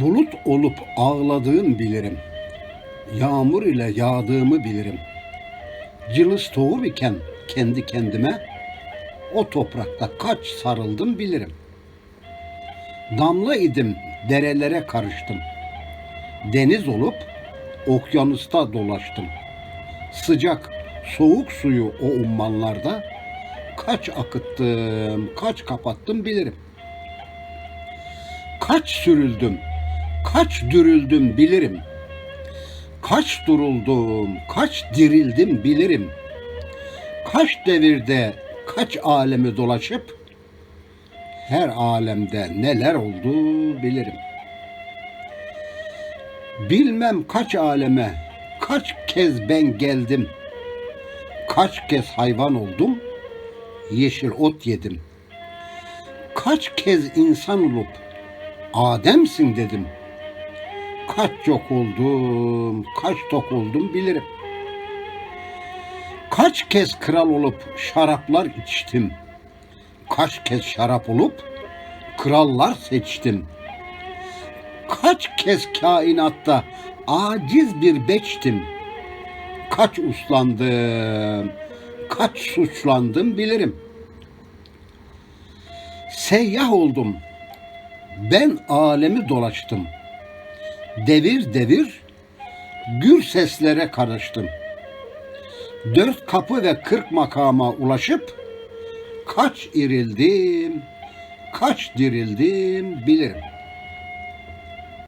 Bulut olup ağladığım bilirim. Yağmur ile yağdığımı bilirim. Cılız tohum iken kendi kendime o toprakta kaç sarıldım bilirim. Damla idim derelere karıştım. Deniz olup okyanusta dolaştım. Sıcak, soğuk suyu o ummanlarda kaç akıttım, kaç kapattım bilirim. Kaç sürüldüm, kaç dürüldüm bilirim. Kaç duruldum, kaç dirildim bilirim. Kaç devirde, kaç alemi dolaşıp her alemde neler oldu bilirim. Bilmem kaç aleme, kaç kez ben geldim. Kaç kez hayvan oldum, yeşil ot yedim. Kaç kez insan olup Ademsin dedim. Kaç çok oldum, kaç tok oldum bilirim. Kaç kez kral olup şaraplar içtim. Kaç kez şarap olup krallar seçtim. Kaç kez kainatta aciz bir beçtim. Kaç uslandım, kaç suçlandım bilirim. Seyyah oldum, ben alemi dolaştım. Devir devir gür seslere karıştım. Dört kapı ve kırk makama ulaşıp kaç irildim, kaç dirildim bilirim.